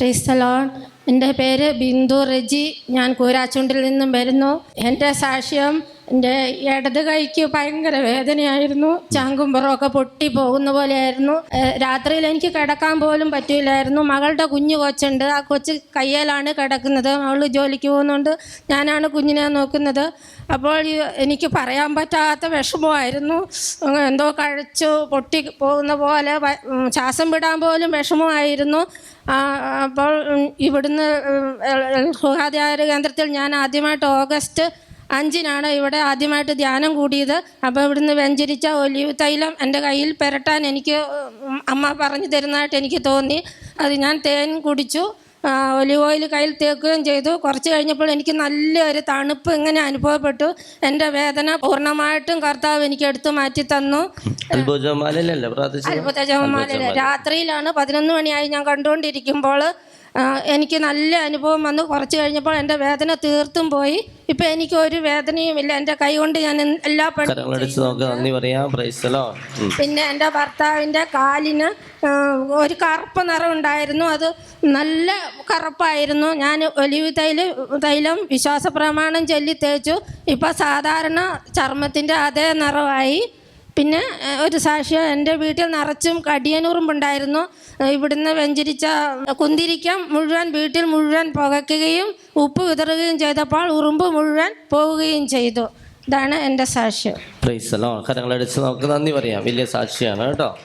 ക്രൈസ്തലോൺ എന്റെ പേര് ബിന്ദു റെജി. ഞാൻ കൂരാച്ചുണ്ടിൽ നിന്നും വരുന്നു. എന്റെ സാക്ഷ്യം എന്റെ ഇടത് കൈക്ക് ഭയങ്കര വേദനയായിരുന്നു. ചാങ്കും ഒക്കെ പൊട്ടി പോകുന്ന പോലെയായിരുന്നു. രാത്രിയിൽ എനിക്ക് കിടക്കാൻ പോലും പറ്റില്ലായിരുന്നു. മകളുടെ കുഞ്ഞു കൊച്ചുണ്ട്. ആ കൊച്ച് കയ്യിലാണ് കിടക്കുന്നത്. അവൾ ജോലിക്ക് പോകുന്നുണ്ട്. ഞാനാണ് കുഞ്ഞിനെ നോക്കുന്നത്. അപ്പോൾ എനിക്ക് പറയാൻ പറ്റാത്ത വിഷമമായിരുന്നു. എന്തോ കഴിച്ചു പൊട്ടി പോകുന്ന പോലെ ശ്വാസം വിടാൻ പോലും വിഷമമായിരുന്നു. അപ്പോൾ ഇവിടുന്ന് കേന്ദ്രത്തിൽ ഞാൻ ആദ്യമായിട്ട് ഓഗസ്റ്റ് അഞ്ചിനാണ് ഇവിടെ ആദ്യമായിട്ട് ധ്യാനം കൂടിയത്. അപ്പോൾ ഇവിടുന്ന് വെഞ്ചരിച്ച ഒലിവ് തൈലം എന്റെ കയ്യിൽ പെരട്ടാൻ എനിക്ക് അമ്മ പറഞ്ഞു തരുന്നതായിട്ട് എനിക്ക് തോന്നി. അത് ഞാൻ തേൻ കുടിച്ചു. ഒലിവ് ഓയിൽ കയ്യിൽ തേക്കുകയും ചെയ്തു. കുറച്ച് കഴിഞ്ഞപ്പോൾ എനിക്ക് നല്ലൊരു തണുപ്പ് ഇങ്ങനെ അനുഭവപ്പെട്ടു. എന്റെ വേദന പൂർണമായിട്ടും കർത്താവ് എനിക്ക് എടുത്തു മാറ്റി തന്നു. അത്ഭുത രാത്രിയിലാണ് പതിനൊന്ന് മണിയായി ഞാൻ കണ്ടുകൊണ്ടിരിക്കുമ്പോൾ എനിക്ക് നല്ല അനുഭവം വന്നു. കുറച്ച് കഴിഞ്ഞപ്പോൾ എന്റെ വേദന തീർത്തും പോയി. ഇപ്പം എനിക്ക് ഒരു വേദനയും ഇല്ല. എന്റെ കൈ കൊണ്ട് ഞാൻ എല്ലാ പണിയും പിന്നെ എന്റെ ഭർത്താവിന്റെ കാലിന് ഒരു കറുപ്പ് നിറം ഉണ്ടായിരുന്നു. അത് നല്ല കറുപ്പായിരുന്നു. ഞാൻ ഒലിവ് തൈൽ തൈലം വിശ്വാസ പ്രമാണം ചൊല്ലി തേച്ചു. ഇപ്പം സാധാരണ ചർമ്മത്തിന്റെ അതേ നിറമായി പിന്നെ ഒരു സാക്ഷ്യം എന്റെ വീട്ടിൽ നിറച്ചും കടിയനുറുമ്പുണ്ടായിരുന്നു. ഇവിടുന്ന് വെഞ്ചരിച്ച കുന്തിരിക്കം മുഴുവൻ വീട്ടിൽ മുഴുവൻ പുകയ്ക്കുകയും ഉപ്പ് വിതറുകയും ചെയ്തപ്പോൾ ഉറുമ്പ് മുഴുവൻ പോവുകയും ചെയ്തു. ഇതാണ് എന്റെ സാക്ഷ്യം. നമുക്ക് നന്ദി പറയാം. വലിയ സാക്ഷിയാണ് കേട്ടോ.